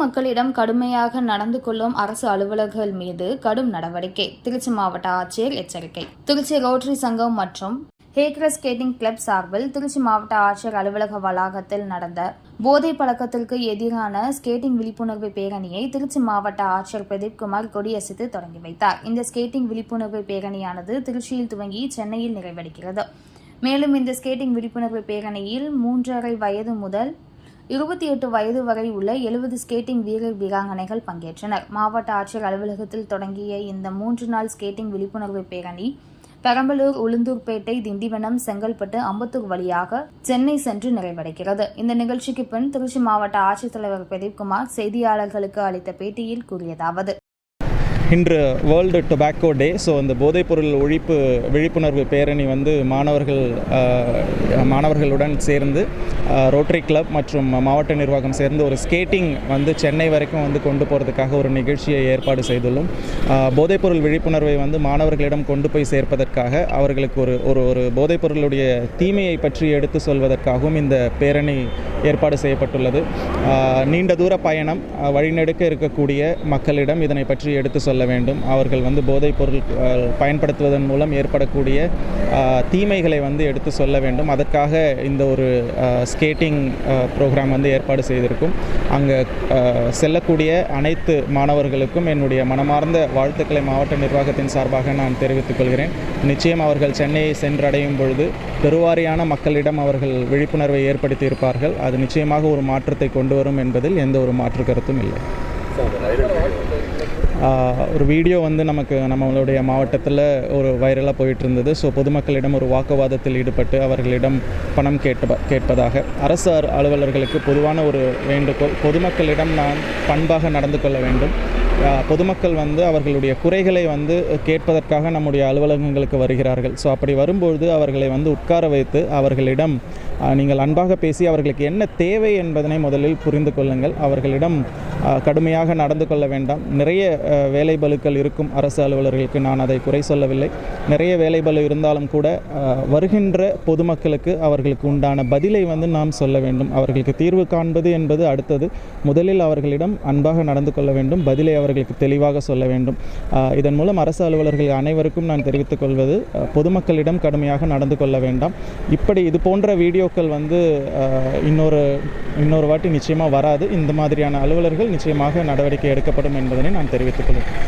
மக்களிடம் கடுமையாக நடந்து கொள்ளும் அரசு அலுவலர்கள் மீது கடும் நடவடிக்கை. திருச்சி மாவட்ட ஆட்சியர் எச்சரிக்கை. திருச்சி ரோட்டரி சங்கம் மற்றும் ஹேக்ரஸ் ஸ்கேட்டிங் கிளப் சார்பில் திருச்சி மாவட்ட ஆட்சியர் அலுவலக வளாகத்தில் நடந்த போதை பழக்கத்திற்கு எதிரான ஸ்கேட்டிங் விழிப்புணர்வு பேரணியை திருச்சி மாவட்ட ஆட்சியர் பிரதீப் குமார் கொடியசைத்து தொடங்கி வைத்தார். இந்த ஸ்கேட்டிங் விழிப்புணர்வு பேரணியானது திருச்சியில் துவங்கி சென்னையில் நிறைவடைகிறது. மேலும் இந்த ஸ்கேட்டிங் விழிப்புணர்வு பேரணியில் மூன்றரை வயது முதல் இருபத்தி எட்டு வயது வரை உள்ள எழுபது ஸ்கேட்டிங் வீரர் வீராங்கனைகள் பங்கேற்றனர். மாவட்ட ஆட்சியர் அலுவலகத்தில் தொடங்கிய இந்த மூன்று நாள் ஸ்கேட்டிங் விழிப்புணர்வு பேரணி பெரம்பலூர் உளுந்தூர்பேட்டை திண்டிவனம் செங்கல்பட்டு அம்பத்தூர் வழியாக சென்னை சென்று நிறைவடைகிறது. இந்த நிகழ்ச்சிக்கு பின் திருச்சி மாவட்ட ஆட்சித்தலைவர் பிரதீப்குமார் செய்தியாளர்களுக்கு அளித்த பேட்டியில் கூறியதாவது இன்று வேர்ல்டு டொபாக்கோ டே ஸோ அந்த போதைப்பொருள் ஒழிப்பு விழிப்புணர்வு பேரணி வந்து மாணவர்கள் மாணவர்களுடன் சேர்ந்து ரோட்டரி கிளப் மற்றும் மாவட்ட நிர்வாகம் சேர்ந்து ஒரு ஸ்கேட்டிங் வந்து சென்னை வரைக்கும் வந்து கொண்டு போகிறதுக்காக ஒரு நிகழ்ச்சியை ஏற்பாடு செய்துள்ளோம். போதைப்பொருள் விழிப்புணர்வை வந்து மாணவர்களிடம் கொண்டு போய் சேர்ப்பதற்காக அவர்களுக்கு ஒரு ஒரு ஒரு போதைப்பொருளுடைய தீமையை பற்றி எடுத்து சொல்வதற்காகவும் இந்த பேரணி ஏற்பாடு செய்யப்பட்டுள்ளது. நீண்ட தூர பயணம் வழிநெடுக்க இருக்கக்கூடிய மக்களிடம் இதனை பற்றி எடுத்து சொல்ல வேண்டும். அவர்கள் வந்து போதைப் பொருள் பயன்படுத்துவதன் மூலம் ஏற்படக்கூடிய தீமைகளை வந்து எடுத்து சொல்ல வேண்டும். அதற்காக இந்த ஒரு ஸ்கேட்டிங் ப்ரோக்ராம் வந்து ஏற்பாடு செய்திருக்கும். அங்கே செல்லக்கூடிய அனைத்து மாணவர்களுக்கும் என்னுடைய மனமார்ந்த வாழ்த்துக்களை மாவட்ட நிர்வாகத்தின் சார்பாக நான் தெரிவித்துக் கொள்கிறேன். நிச்சயம் அவர்கள் சென்னையை சென்றடையும் பொழுது பெருவாரியான மக்களிடம் அவர்கள் விழிப்புணர்வை ஏற்படுத்தி இருப்பார்கள் அது நிச்சயமாக ஒரு மாற்றத்தை கொண்டு வரும் என்பதில் எந்த ஒரு மாற்று கருத்தும் இல்லை. ஒரு வீடியோ வந்து நமக்கு நம்மளுடைய மாவட்டத்தில் ஒரு வைரலாக போயிட்டு இருந்தது ஸோ பொதுமக்களிடம் ஒரு வாக்குவாதத்தில் ஈடுபட்டு அவர்களிடம் பணம் கேட்ப கேட்பதாக. அரசு அலுவலர்களுக்கு பொதுவான ஒரு வேண்டுகோள் பொதுமக்களிடம் நாம் பண்பாக நடந்து கொள்ள வேண்டும். பொதுமக்கள் வந்து அவர்களுடைய குறைகளை வந்து கேட்பதற்காக நம்முடைய அலுவலகங்களுக்கு வருகிறார்கள். ஸோ அப்படி வரும்பொழுது அவர்களை வந்து உட்கார வைத்து அவர்களிடம் நீங்கள் அன்பாக பேசி அவர்களுக்கு என்ன தேவை என்பதனை முதலில் புரிந்து கொள்ளுங்கள். அவர்களிடம் கடுமையாக நடந்து கொள்ள வேண்டாம். நிறைய வேலை பலுக்கள் இருக்கும் அரசு அலுவலர்களுக்கு நான் அதை குறை சொல்லவில்லை. நிறைய வேலைபலு இருந்தாலும் கூட வருகின்ற பொதுமக்களுக்கு அவர்களுக்கு உண்டான பதிலை வந்து நாம் சொல்ல வேண்டும். அவர்களுக்கு தீர்வு காண்பது என்பது அடுத்தது. முதலில் அவர்களிடம் அன்பாக நடந்து கொள்ள வேண்டும். பதிலை அவர்களுக்கு தெளிவாக சொல்ல வேண்டும். இதன் மூலம் அரசு அலுவலர்கள் அனைவருக்கும் நான் தெரிவித்துக் கொள்வது பொதுமக்களிடம் கடுமையாக நடந்து கொள்ள வேண்டாம். இப்படி இது போன்ற வீடியோக்கள் வந்து இன்னொரு இன்னொரு வாட்டி நிச்சயமாக வராது. இந்த மாதிரியான அலுவலர்கள் நிச்சயமாக நடவடிக்கை எடுக்கப்படும் என்பதனை நான் தெரிவித்துக் கொள்கிறேன்.